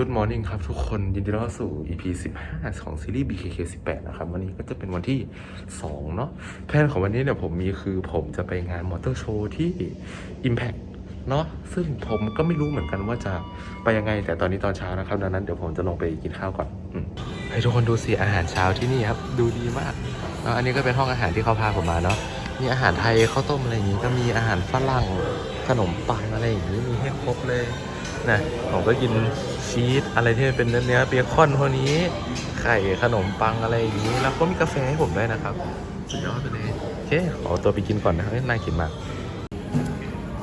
จุดมอร์นิ่งครับทุกคนยินดีต้อนรับสู่ EP 15 ของซีรีส์ BKK 18 นะครับ วันนี้ก็จะเป็นวันที่ 2 เนาะแผนของวันนี้เนี่ยผมมีคือผมจะไปงานมอเตอร์โชว์ที่ Impact เนาะซึ่งผมก็ไม่รู้เหมือนกันว่าจะไปยังไง แต่ตอนนี้ตอนเช้านะครับ ดังนั้นเดี๋ยวผมจะลงไปกินข้าวก่อนอให้ทุกคนดูสิอาหารเช้าที่นี่ครับดูดีมากแล้วอันนี้ก็เป็นห้องอาหารที่เขาพาผมมาเนาะมีอาหารไทยข้าวต้มอะไรอย่างงี้ก็มีอาหารฝรั่งขนมปังอะไรอย่างงี้มีให้ครบเลย นะผมก็กินชีสอะไรที่เป็นเนื้อเนื้อเบคอนพวกนี้ ไข่ขนมปังอะไรอย่างนี้ แล้วก็มีกาแฟให้ผมด้วยนะครับ สุดยอดไปเลยโอเคขอตัวไปกินก่อนนะครับเอ้ยน่ากินมาก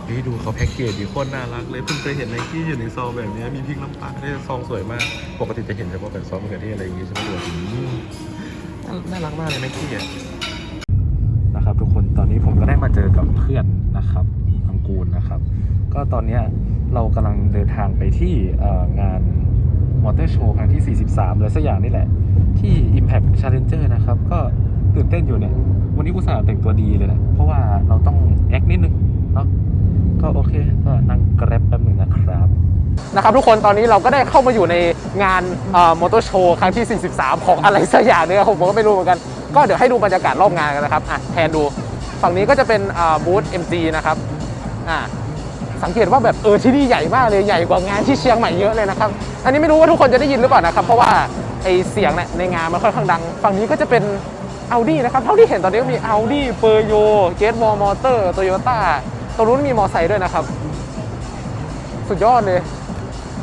นี่ดูเขาแพ็กเกจดีโคตรน่ารักเลยเพิ่งเคยเห็นไนกี้อยู่ในซองแบบนี้มีพริกน้ำปลาด้วยซองสวยมาก ปกติจะเห็นเฉพาะแบบซอสมะเขือเทศอะไรอย่างงี้ใช่ไหมตัวนี้น่ารักมากเลยไนกี้นะครับ ทุกคนตอนนี้ผมก็ได้มาเจอกับเพื่อนนะครับ กูลนะครับ ก็ตอนนี้เรากำลังเดินทางไปที่งานมอเตอร์โชว์ครั้งที่ 43เลยสักอย่างนี่แหละ ที่ Impact Challenger นะครับ ก็ตื่นเต้นอยู่เนี่ย วันนี้อุตส่าห์แต่งตัวดีเลยแหละเพราะว่าเราต้องแอคนิดนึงเนาะก็โอเค ก็นั่งแกร็บแป๊บนึงนะครับนะครับทุกคนตอนนี้เราก็ได้เข้ามาอยู่ในงานมอเตอร์โชว์ครั้งที่ 43 ของอะไรสักอย่างเนี่ยผมก็ไม่รู้เหมือนกัน ก็เดี๋ยวให้ดูบรรยากาศรอบงานกันนะครับอะแทนดู ฝั่งนี้ก็จะเป็นบูธ MG นะครับ อะสังเกตว่าแบบเออที่นี่ใหญ่มากเลยใหญ่กว่างานที่เชียงใหม่เยอะเลยนะครับ อันนี้ไม่รู้ว่าทุกคนจะได้ยินหรือเปล่านะครับ เพราะว่าไอเสียงเนี่ยในงานมันค่อนข้างดัง ฝั่งนี้ก็จะเป็น Audi นะครับ เท่าที่เห็นตอนนี้ก็มี Audi เปอร์โยเกตวอลมอเตอร์โตโยต้าตรงนู้นมีมอไซค์ด้วยนะครับ สุดยอดเลย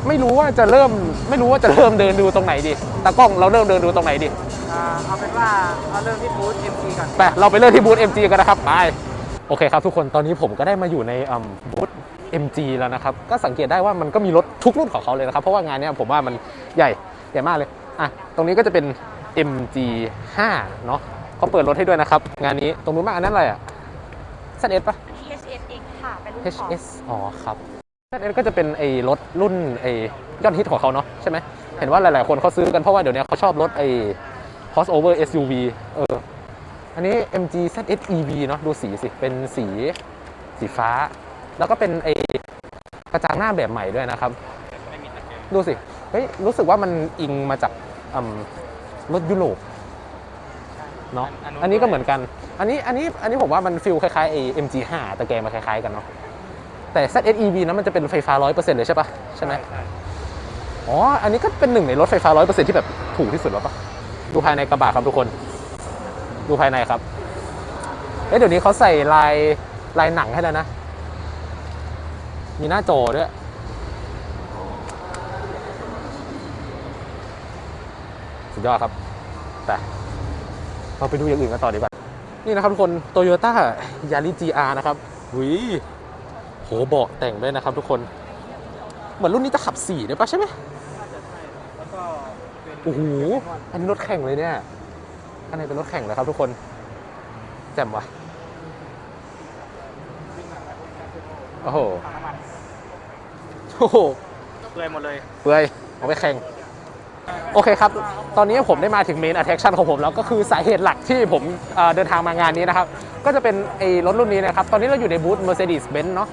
ไม่รู้ว่าจะเริ่มไม่รู้ว่าจะเริ่มเดินดูตรงไหนดีตากล้องเราเริ่มเดินดูตรงไหนดีอ่าเอาเป็นว่าเอาเริ่มที่บูธ MG ก่อนไปเราไปเริ่มที่บูธ MG กันนะครับไป โอเคครับทุกคนตอนนี้ผมก็ได้มาอยู่ในอืมบูธ MG แล้วนะครับก็สังเกตได้ว่ามันก็มีรถทุกรุ่นของเขาเลยนะครับเพราะว่างานเนี้ยผมว่ามันใหญ่ใหญ่มากเลยอะตรงนี้ก็จะเป็น MG 5เนาะเขาเปิดรถให้ด้วยนะครับ งานนี้ตรงนู้นมากอันนั้นอะไรอะ ZS ปะ THSX ค่ะเป็นรุ่นของ HS อ๋อครับ ZS ก็จะเป็นไอ้รถรุ่นไอ้ยอดฮิตของเขาเนาะใช่ไหมเห็นว่าหลาย ๆ คนเขาซื้อกันเพราะว่าเดี๋ยวนี้เขาชอบรถไอ้ crossover SUV เออ อันนี้ MG ZS EV เนาะดูสีสิ เป็นสีสีฟ้า แล้วก็เป็นไอ้กระจังหน้าแบบใหม่ด้วยนะครับ ดูสิ เฮ้ย รู้สึกว่ามันอิงมาจากอืมรถยุโรปเนาะอันนี้ก็เหมือนกัน อันนี้อันนี้อันนี้ผมว่ามันฟิลคล้ายๆไอ้ MG5 แต่แกมาคล้ายๆกันเนาะแต่ ZSEV นั้นมันจะเป็นไฟฟ้า 100%เลยใช่ปะใช่ไหมอ๋อ อันนี้ก็เป็นหนึ่งในรถไฟฟ้า 100%ที่แบบถูกที่สุดแล้วปะดูภายในกระบะครับทุกคน ดูภายในครับ เอ๊ะเดี๋ยวนี้เขาใส่ลายลายหนังให้แล้วนะ มีหน้าโจด้วย สุดยอดครับ แต่เราไปดูอย่างอื่นกันต่อดีกว่า นี่นะครับทุกคน Toyota Yaris GR นะครับหุยโหเบาะแต่งด้วยนะครับทุกคน เหมือนรุ่นนี้จะขับสี่ด้วยปะใช่ไหมโอ้โห อันนี้รถแข่งเลยเนี่ย อันนี้เป็นรถแข่งเลยครับทุกคน แจ่มวะโอ้โหถังน้ำมันโอ้โหเปื่อยหมดเลยเปื่อยเอาไปแข่งโอเคครับ ตอนนี้ผมได้มาถึงเมน attraction ของผมแล้วก็คือสาเหตุหลักที่ผมเอ่อเดินทางมางานนี้นะครับ ก็จะเป็นไอ้รถรุ่นนี้นะครับ ตอนนี้เราอยู่ในบูธ Mercedes-Benz เนาะ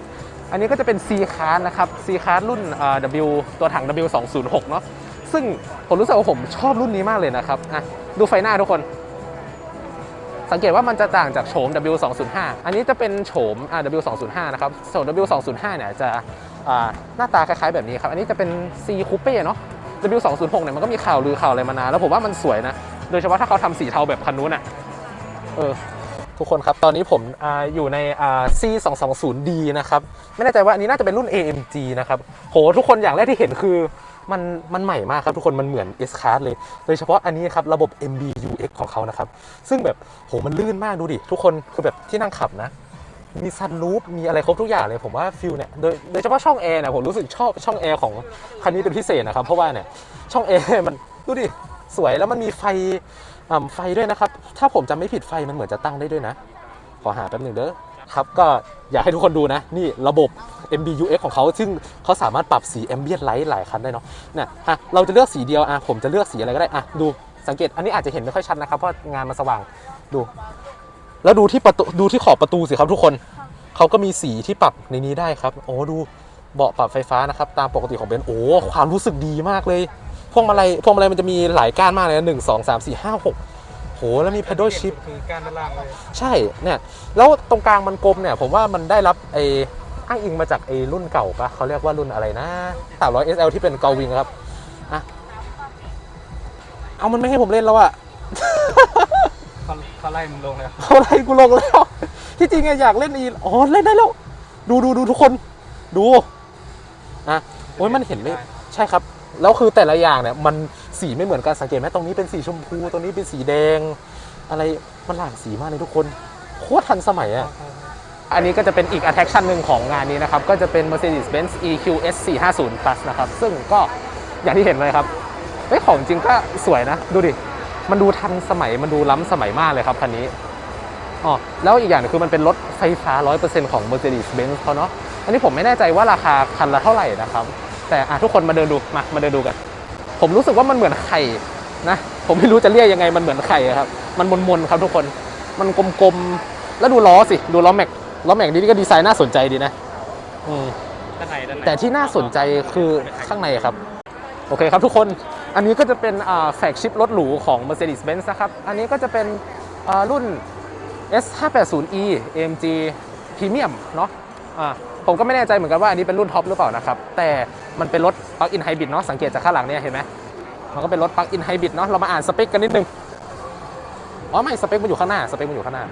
อันนี้ก็จะเป็น C Class นะครับ C Class รุ่นเอ่อ W ตัวถัง W206 เนาะซึ่งผมรู้สึกว่าผมชอบรุ่นนี้มากเลยนะครับอะดูไฟหน้าทุกคน สังเกตว่ามันจะต่างจากโฉม W205 อันนี้จะเป็นโฉม W205 นะครับโฉม W205 เนี่ยจะหน้าตาคล้ายๆแบบนี้ครับ อันนี้จะเป็น C Coupe เนาะ W206 เนี่ยมันก็มีข่าวลือข่าวอะไรมานานแล้วผมว่ามันสวยนะ โดยเฉพาะถ้าเขาทำสีเทาแบบคันนู้นอะ เออ ทุกคนครับ ตอนนี้ผมออยู่ในอ่า C220D นะครับ ไม่แน่ใจว่าอันนี้น่าจะเป็นรุ่น AMG นะครับ โห ทุกคนอย่างแรกที่เห็นคือมันมันใหม่มากครับทุกคนมันเหมือน S Class เลย โดยเฉพาะอันนี้ครับ ระบบ MBUX ของเขานะครับ ซึ่งแบบโหมันลื่นมากดูดิ ทุกคนคือแบบที่นั่งขับนะ มีซันรูฟมีอะไรครบทุกอย่างเลยผมว่าฟิลเนี่ยโดยโดยเฉพาะช่องแอร์เนี่ยผมรู้สึกชอบช่องแอร์ของคันนี้เป็นพิเศษนะครับเพราะว่าเนี่ยช่องแอร์มันดูดิสวยแล้วมันมีไฟ ไฟด้วยนะครับ ถ้าผมจำไม่ผิดไฟมันเหมือนจะตั้งได้ด้วยนะ ขอหาแป๊บหนึ่งเด้อครับก็อยากให้ทุกคนดูนะ นี่ระบบ MBUX ของเขาซึ่งเขาสามารถปรับสี Ambient Light หลายคันได้เนาะเนี่ยอะเราจะเลือกสีเดียวอะผมจะเลือกสีอะไรก็ได้อะดูสังเกตอันนี้อาจจะเห็นไม่ค่อยชัดนะครับ เพราะงานมันสว่างดู แล้วดูที่ประตูดูที่ขอบประตูสิครับทุกคนเขาก็มีสีที่ปรับในนี้ได้ครับ โอ้ดูเบาะปรับไฟฟ้านะครับ ตามปกติของเบนซ์โอ้ความรู้สึกดีมากเลย พวงมาลัยพวงมาลัยมันจะมีหลายก้านมากเลยนะหนึ่งสองสามสี่ห้าหกโหแล้วมี pedal shift คือการด้านล่างเลยใช่เนี่ยแล้วตรงกลางมันกลมเนี่ย ผมว่ามันได้รับไอ้อ้างอิงมาจากไอ้รุ่นเก่าปะเขาเรียกว่ารุ่นอะไรนะ300 SL ที่เป็นเกาวิงครับอะเอามันไม่ให้ผมเล่นแล้วอะเขาเขาไล่มึงลงเลยเขาไล่กูลงแล้ว ที่จริงอะอยากเล่นอีอ๋อเล่นได้แล้ว ดูดูดูทุกคน ดูอะโอ้ยมันเห็นเลยใช่ครับ แล้วคือแต่ละอย่างเนี่ยมันสีไม่เหมือนกันสังเกตไหมตรงนี้เป็นสีชมพูตรงนี้เป็นสีแดง อะไรมันหลากสีมากเลยทุกคนโคตรทันสมัยอะอันนี้ก็จะเป็นอีก attraction หนึ่งของงานนี้นะครับ ก็จะเป็น Mercedes-Benz EQS 450 Plus นะครับ ซึ่งก็อย่างที่เห็นเลยครับเฮ้ยของจริงก็สวยนะ ดูดิ มันดูทันสมัยมันดูล้ำสมัยมากเลยครับคันนี้อ๋อแล้วอีกอย่างหนึงคือมันเป็นรถไฟฟ้า 100%ของ Mercedes-Benz เขาเนาะอันนี้ผมไม่แน่ใจว่าราคาคันละเท่าไหร่นะครับ แต่อะทุกคนมาเดินดูมามาเดินดูกัน ผมรู้สึกว่ามันเหมือนไข่นะผมไม่รู้จะเรียกยังไงมันเหมือนไข่อะครับ มันมนๆครับทุกคนมันกลมๆแล้วดูล้อสิดูล้อแม็กล้อแม็กนี่ก็ดีไซน์น่าสนใจดีนะอืมด้านในด้านในแต่ที่น่าสนใจคือข้างในครับ โอเคครับทุกคนอันนี้ก็จะเป็นแฟกชิปรถหรูของ Mercedes-Benz นะครับ อันนี้ก็จะเป็นอ่ารุ่น S580e AMG Premium เนาะอ่า ผมก็ไม่แน่ใจเหมือนกันว่าอันนี้เป็นรุ่นท็อปหรือเปล่านะครับ แต่มันเป็นรถ Plug-in Hybrid เนาะสังเกตจากข้างหลังเนี่ยเห็นไหมมันก็เป็นรถ Plug-in Hybrid เนาะเรามาอ่านสเปคกันนิดนึงอ๋อไม่สเปคมันอยู่ข้างหน้าสเปคมันอยู่ข้างหน้า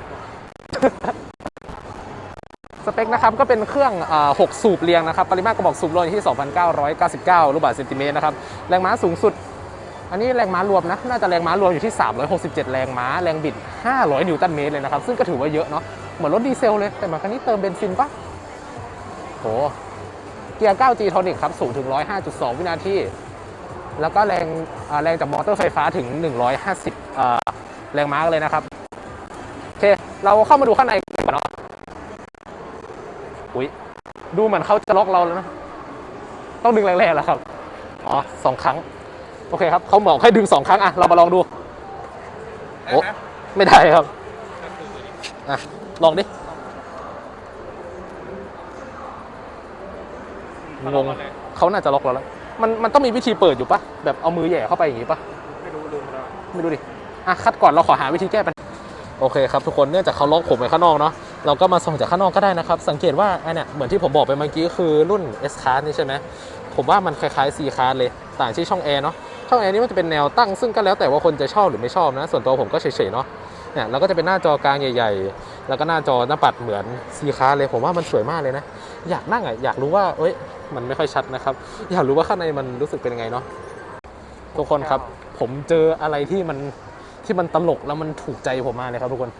สเปคนะครับก็เป็นเครื่องอ่า6สูบเรียงนะครับ ปริมาตรกระบอกสูบลอยที่ 2,999 ลูกบาศก์เซนติเมตรนะครับ แรงม้าสูงสุด อันนี้แรงม้ารวมนะ น่าจะแรงม้ารวมอยู่ที่ 367 แรงม้า แรงบิด 500 นิวตันเมตรเลยนะครับ ซึ่งก็ถือว่าเยอะเนาะ เหมือนรถดีเซลเลย แต่มาคันนี้เติมเบนซินปะ โห เกียร์ 9G โทนิกครับ สูงถึง 105.2 วินาที แล้วก็แรงแรงจากมอเตอร์ไฟฟ้าถึง 150 แรงม้าเลยนะครับ โอเค เราเข้ามาดูข้างในกันก่อนเนาะ อุ้ยดูเหมือนเขาจะล็อกเราแล้วนะ ต้องดึงแรงๆแล้วครับ อ๋อสองครั้ง โอเคครับ เขาบอกให้ดึงสองครั้ง อะ เรามาลองดู โอ้ ไม่ได้ครับ อะ ลองดิ งงเขาน่าจะล็อกเราแล้วมันมันต้องมีวิธีเปิดอยู่ปะแบบเอามือแหย่เข้าไปอย่างงี้ปะไม่รู้ลืมแล้วไม่รู้ดิอะคัดก่อนเราขอหาวิธีแก้ปัญหาโอเคครับทุกคนเนื่องจากเขาล็อกผมไว้ข้างนอกเนาะเราก็มาส่องจากข้างนอกก็ได้นะครับสังเกตว่าอันเนี้ยเหมือนที่ผมบอกไปเมื่อกี้คือรุ่น S Class นี่ใช่ไหมผมว่ามันคล้ายๆ C Class เลยต่างที่ช่องแอร์เนาะช่องแอร์นี่มันจะเป็นแนวตั้งซึ่งก็แล้วแต่ว่าคนจะชอบหรือไม่ชอบนะ ส่วนตัวผมก็เฉยๆเนาะเนี่ยแล้วก็จะเป็นหน้าจอกลางใหญ่ ๆ แล้วก็หน้าจอหน้าปัดเหมือน C Class เลยผมว่ามันสวยมากเลยนะ อยากนั่งอะอยากรู้ว่าเอ้ยมันไม่ค่อยชัดนะครับ อยากรู้ว่าข้างในมันรู้สึกเป็นยังไงเนาะทุกคนครับ ผมเจออะไรที่มันที่มันตลกแล้วมันถูกใจผมมากเลยครับทุกคน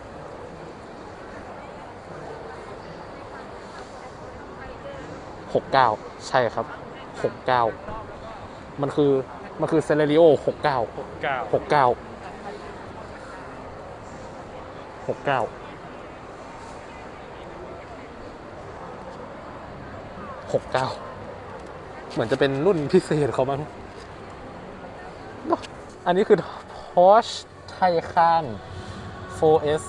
หกเก้าใช่ครับหกเก้ามันคือมันคือเซเลริโอหกเก้าเก้าหกเก้าหกเก้าหกเก้าเหมือนจะเป็นรุ่นพิเศษเขามั้งเนอะอันนี้คือ Porsche Taycan 4S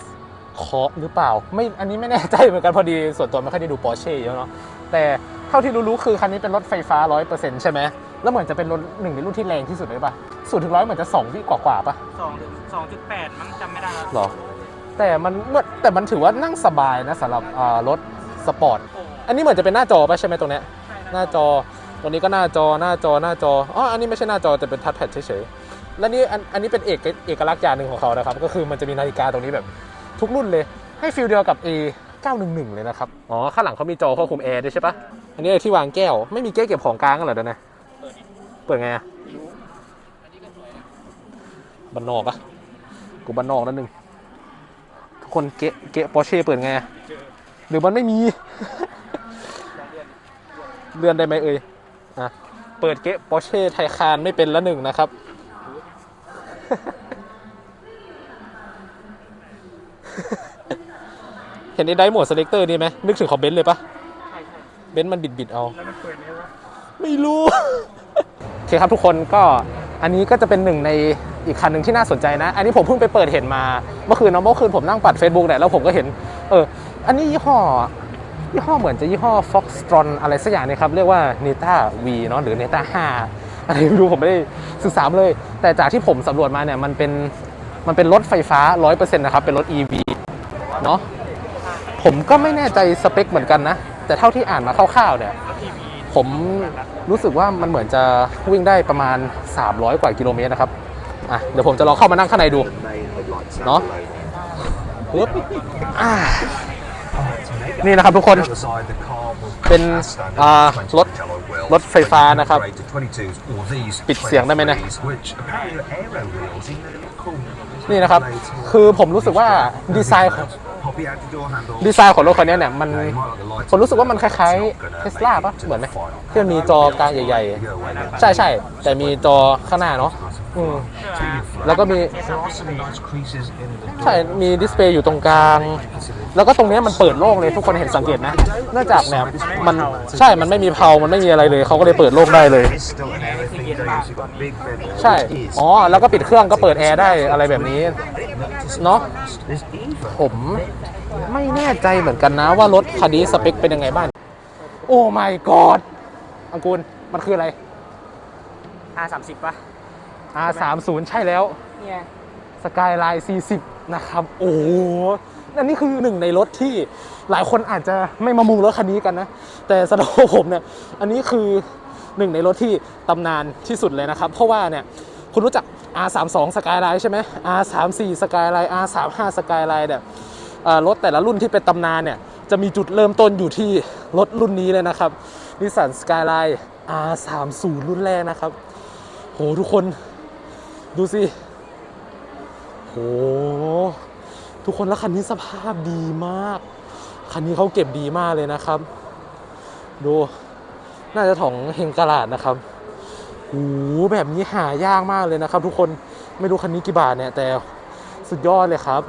เคาะหรือเปล่า ไม่ อันนี้ไม่แน่ใจเหมือนกันพอดีส่วนตัวไม่ค่อยได้ดู Porsche เยอะเนาะแต่เท่าที่รู้ๆคือคันนี้เป็นรถไฟฟ้า 100%ใช่ไหมแล้วเหมือนจะเป็นรถหนึ่งในรุ่นที่แรงที่สุดเลยป่ะศูนย์ถึงร้อยเหมือนจะ2วิกว่าๆป่ะสองสองจุดแปดมั้งจำไม่ได้แล้วหรอ แต่มันเมื่อแต่มันถือว่านั่งสบายนะสำหรับอ่ารถสปอร์ตอั นนี้เหมือนจะเป็นหน้าจอป่ะใช่ไหมตรงเนี้ยหน้าจอตรงนี้ก็หน้าจอหน้าจอหน้าจออ๋ออันนี้ไม่ใช่หน้าจอแต่เป็นทัชแพดเฉยๆและนี่อันอันนี้เป็นเอกเอกลักษณ์อย่างหนึ่งของเขานะครับ ก็คือมันจะมีนาฬิกาตรงนี้แบบทุกรุ่นเลย ให้ฟิลเดียวกับ A 911 เลยนะครับ อ๋อ ข้างหลังเขามีจอควบคุมแอร์ด้วยใช่ปะอันนี้ที่วางแก้ว ไม่มีเก๊เก็บของกลางกันเหรอเดี๋ยวนะ เปิดไงอะบันนอกอะกูบันนอกนั่นหนึ่งทุกคนเกะเกะปอร์เช่เปิดไงอะหรือมันไม่มี เลื่อนได้ไหมเอ่ยอะเปิดเกะปอร์เช่ไทยคานไม่เป็นละหนึ่งนะครับ เห็นไอ้ไดโหมดสเลกเตอร์นี่ไหมนึกถึงของเบนซ์เลยปะใช่ใช่เบนซ์มันบิดบิดๆเอา แล้วมันเปิดไหมวะไม่รู้ โอเคครับทุกคนก็อันนี้ก็จะเป็นหนึ่งในอีกคันหนึ่งที่น่าสนใจนะ อันนี้ผมเพิ่งไปเปิดเห็นมา เมื่อคืนเนาะเมื่อคืนผมนั่งปัด Facebook เนี่ยแล้วผมก็เห็น เออ อันนี้ยี่ห้อ ยี่ห้อเหมือนจะยี่ห้อ Foxtron อะไรสักอย่างเนี่ยครับ เรียกว่า Neta V เนาะหรือ Neta 5อะไรไม่รู้ผมไม่ได้ศึกษามาเลย แต่จากที่ผมสำรวจมาเนี่ยมันเป็นมันเป็นรถไฟฟ้า 100%นะครับ เป็นรถ EV เนาะผมก็ไม่แน่ใจสเปคเหมือนกันนะ แต่เท่าที่อ่านมาคร่าวๆเนี่ยผมรู้สึกว่ามันเหมือนจะวิ่งได้ประมาณ 300 กว่ากิโลเมตรนะครับอะเดี๋ยวผมจะลองเข้ามานั่งข้างในดู เนาะปึ๊บอ่า นี่นะครับทุกคนเป็นรถรถไฟฟ้านะครับ ปิดเสียงได้ไหมเนี่ยนี่นะครับ คือผมรู้สึกว่าดีไซน์ของ ดีไซน์ของรถคันนี้เนี่ยมันผมรู้สึกว่ามันคล้ายๆเทสลาปะเหมือนไหมที่มันมีจอกลางใหญ่ๆ ใช่ใช่ๆแต่มีจอข้างหน้าเนาะอืมแล้วก็มีใช่มีดิสเพย์อยู่ตรงกลาง แล้วก็ตรงเนี้ยมันเปิดโล่งเลยทุกคนเห็นสังเกตนะเนื่องจากเนี่ยมันใช่มันไม่มีเพามันไม่มีอะไรเลยเขาก็เลยเปิดโล่งได้เลย ใช่อ๋อแล้วก็ปิดเครื่องก็เปิดแอร์ได้อะไรแบบนี้ เนาะผมไม่แน่ใจเหมือนกันนะว่ารถคันนี้สเปคเป็นยังไงบ้างโอ้ my god อังกูลมันคืออะไร R30 ป่ะ R30 ใช่แล้วเนี่ยสกายไลน์40 นะครับ โอ้โหอันนี้คือหนึ่งในรถที่หลายคนอาจจะไม่มามุงรถคันนี้กันนะ แต่สำหรับผมเนี่ย อันนี้คือหนึ่งในรถที่ตำนานที่สุดเลยนะครับ เพราะว่าเนี่ย คุณรู้จัก R32 Skyline ใช่ไหม R34 Skyline R35 Skyline เนี่ยรถแต่ละรุ่นที่เป็นตำนานเนี่ยจะมีจุดเริ่มต้นอยู่ที่รถรุ่นนี้เลยนะครับ Nissan Skyline R30 รุ่นแรกนะครับ โหทุกคนดูสิ โห ทุกคนแล้วคันนี้สภาพดีมาก คันนี้เขาเก็บดีมากเลยนะครับ ดู น่าจะของเฮงกลาดนะครับ โหแบบนี้หายากมากเลยนะครับ ทุกคนไม่รู้คันนี้กี่บาทเนี่ยแต่สุดยอดเลยครับ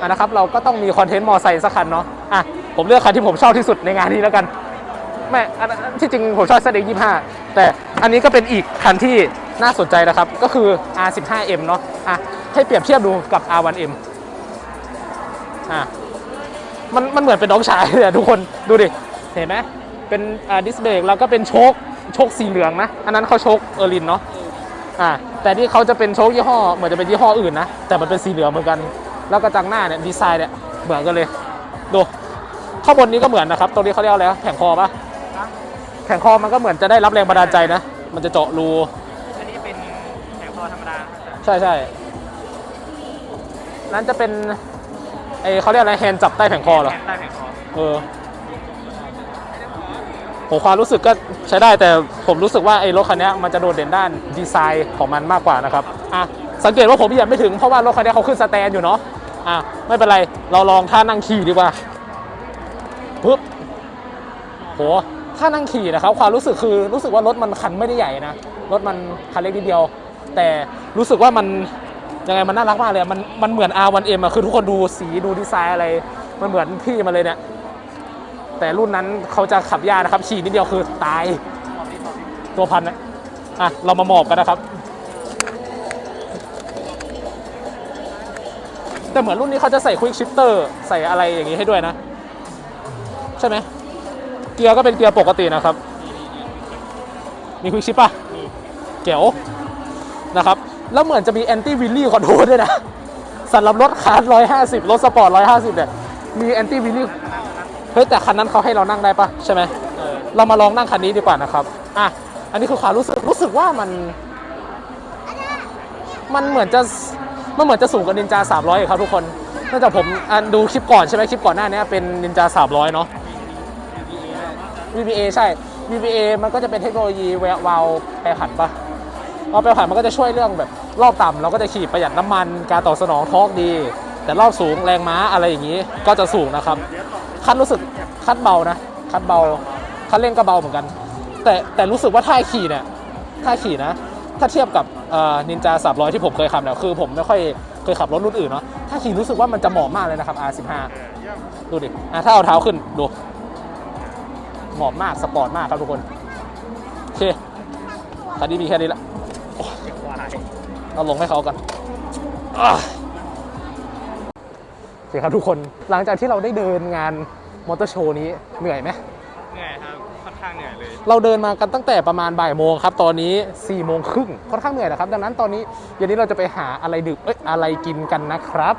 อะนะครับเราก็ต้องมีคอนเทนต์มอไซค์สักคันเนาะอะผมเลือกคันที่ผมชอบที่สุดในงานนี้แล้วกันไม่อันนที่จริงผมชอบ ZX 25แต่อันนี้ก็เป็นอีกคันที่น่าสนใจนะครับ ก็คือ R15M เนาะอะให้เปรียบเทียบดูกับ R1M อะมันมันเหมือนเป็นน้องชายเลยทุกคนดูดิ เห็นไหมเป็นดิสเบรกแล้วก็เป็นโชค ชคสีเหลืองนะ อันนั้นเขาโชคเออร์ลินเนาะอะแต่ที่เขาจะเป็นโชคยี่ห้อเหมือนจะเป็นยี่ห้ออื่นนะ แต่มันเป็นสีเหลืองเหมือนกัน แล้วก็จังหน้าเนี่ยดีไซน์เนี่ยเหมือนกันเลยดูข้างบนนี้ก็เหมือนนะครับ ตรงนี้เขาเรียกอะไรวะแผงคอปะแผงคอมันก็เหมือนจะได้รับแรงบันดาลใจนะ มันจะเจาะรู อันนี้เป็นแผงคอธรรมดา ใช่ใช่นั้นจะเป็นไอเขาเรียกอะไรแฮนด์จับใต้แผงคอเหรอแผงใต้แผงคอ เออ ผมความรู้สึกก็ใช้ได้แต่ผมรู้สึกว่าไอ้รถคันนี้มันจะโดดเด่นด้านดีไซน์ของมันมากกว่านะครับอะสังเกตว่าผมเหยียบไม่ถึงเพราะว่ารถคันนี้เขาขึ้นสแตนอยู่เนาะอะไม่เป็นไรเราลองท่านั่งขี่ดีกว่าปึ๊บโหถ้านั่งขี่นะครับความรู้สึกคือรู้สึกว่ารถมันคันไม่ได้ใหญ่นะรถมันคันเล็กนิดเดียว แต่รู้สึกว่ามันยังไงมันน่ารักมากเลยมันมันเหมือน R1M อะคือทุกคนดูสีดูดีไซน์อะไร มันเหมือนพี่มาเลยเนี่ย แต่รุ่นนั้นเขาจะขับยากนะครับขี่นิดเดียวคือตาย ตัวพันนะอะ เรามาหมอบกันนะครับ แต่เหมือนรุ่นนี้เขาจะใส่ควิกชิปเตอร์ใส่อะไรอย่างนี้ให้ด้วยนะ ใช่ไหม เกียร์ก็เป็นเกียร์ปกตินะครับ มีควิกชิปป่ะเก๋วนะครับ แล้วเหมือนจะมีแอนตี้วิลลี่คอนโทรลด้วยนะสำหรับรถคาร์ด150 รถสปอร์ต 150 เนี่ย มีแอนตี้วิลลี่ เฮ้ยแต่คันนั้นเขาให้เรานั่งได้ปะใช่ไหมเรามาลองนั่งคันนี้ดีกว่านะครับอะอันนี้คือความรู้สึกรู้สึกว่ามัน มันเหมือนจะมันเหมือนจะสูงกว่านินจา 300อีกครับทุกคนเนื่องจากผมอ่านดูคลิปก่อนใช่ไหมคลิปก่อนหน้านี้เป็นนินจา 300 เนาะ VBA ใช่ VBA มันก็จะเป็นเทคโนโลยีแวววาล์วแปรผันปะวาล์วแปรผันมันก็จะช่วยเรื่องแบบรอบต่ำเราก็จะขี่ประหยัดน้ำมันการตอบสนองทอร์กดี แต่รอบสูงแรงม้าอะไรอย่างนี้ก็จะสูงนะครับ คันรู้สึกคันเบานะ คันเบา คันเร่งก็เบาเหมือนกัน แต่แต่รู้สึกว่าท่าขี่เนี่ยท่าขี่นะ ถ้าเทียบกับนินจา300ที่ผมเคยขับเนี่ยคือผมไม่ค่อยเคยขับรถรุ่นอื่นเนาะถ้าขี่รู้สึกว่ามันจะเหมาะมากเลยนะครับ R15 ดูดิอะถ้าเอาเท้าขึ้นดูเหมาะมากสปอร์ตมากครับทุกคนโอเคคันนี้มีแค่นี้ละเอาลงให้เขากัน อะโอเคครับทุกคนหลังจากที่เราได้เดินงานมอเตอร์โชว์นี้เหนื่อยไหมเหนื่อยครับค่อนข้างเหนื่อยเลย เราเดินมากันตั้งแต่ประมาณบ่ายโมงครับตอนนี้4ี่โมงครึ่งค่อนข้างเหนื่อยนะครับ ดังนั้นตอนนี้เย็นนี้เราจะไปหาอะไรดื่มเอ้ยอะไรกินกันนะครับ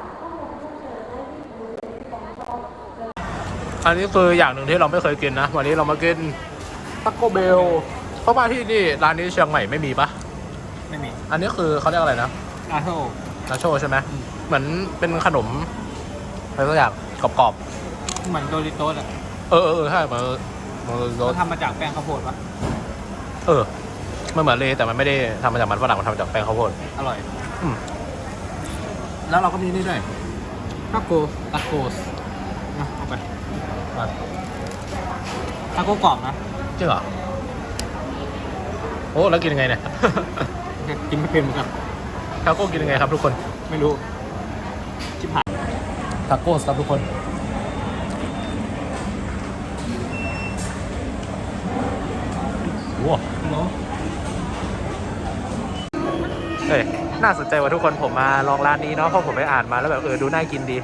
อันนี้คืออย่างหนึ่งที่เราไม่เคยกินนะ วันนี้เรามากินตัโกเบลเพราะว่าที่นี่ร้านนี้เชียงใหม่ไม่มีปะไม่มี อันนี้คือเขาเรียกอะไรนะอาโทนาโชใช่ไหมเหมือนเป็นขนม อะไรสักอย่างกรอบเหมือนโดริโต้อะๆ เออเออเออใช่มันมันรเขาสทำมาจากแป้งข้าวโพดปะเออมันเหมือนเลยแต่มันไม่ได้ทำมาจากมันฝรั่งมันทำมาจากแป้งข้าวโพด อร่อยอืม แล้วเราก็มีนี่ด้วยทาโกตาโกสนะเอาไปทาโกกรอบนะจริงเหรอโอ้แล้วกินยังไงเนี่ย กินไม่เป็นเหมือนกันทาโก้กินยังไงครับทุกคน ไม่รู้ชิบหาย ทาโก้ครับทุกคน ว้าเนาะเฮ้ยน่าสนใจว่ะทุกคนผมมาลองร้านนี้เนาะเพราะผมไปอ่านมาแล้วแบบเออดูน่ากินดี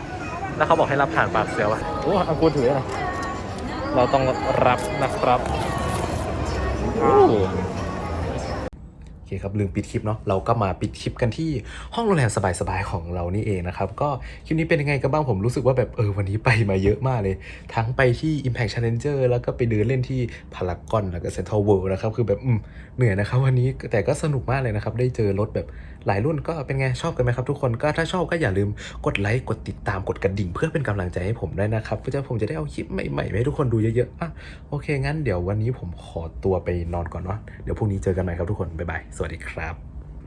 แล้วเขาบอกให้รับผ่านปากเสียวอะโอ้อังกูถือนะเราต้องรับนะครับโอ้โอเคครับลืมปิดคลิปเนาะเราก็มาปิดคลิปกันที่ห้องโรงแรมสบายๆของเรานี่เองนะครับก็คลิปนี้เป็นยังไงกันบ้างผมรู้สึกว่าแบบเออวันนี้ไปมาเยอะมากเลย ทั้งไปที่ Impact Challenger แล้วก็ไปเดินเล่นที่พารากอนแล้วก็ Central World นะครับคือแบบอืมเหนื่อยนะครับวันนี้แต่ก็สนุกมากเลยนะครับได้เจอรถแบบหลายรุ่นก็เป็นไงชอบกันไหมครับทุกคนก็ถ้าชอบก็อย่าลืมกดไลค์กดติดตามกดกระดิ่งเพื่อเป็นกำลังใจให้ผมด้วยนะครับเพื่อจะผมจะได้เอาคลิปใหม่ๆให้ทุกคนดูเยอะๆอะโอเคงั้นเดี๋ยววันนี้ผมขอตัวไปนอนก่อนเนาะเดี๋ยวพรุ่งนี้เจอกันใหม่ครับทุกคนบ๊ายบายสวัสดีครับ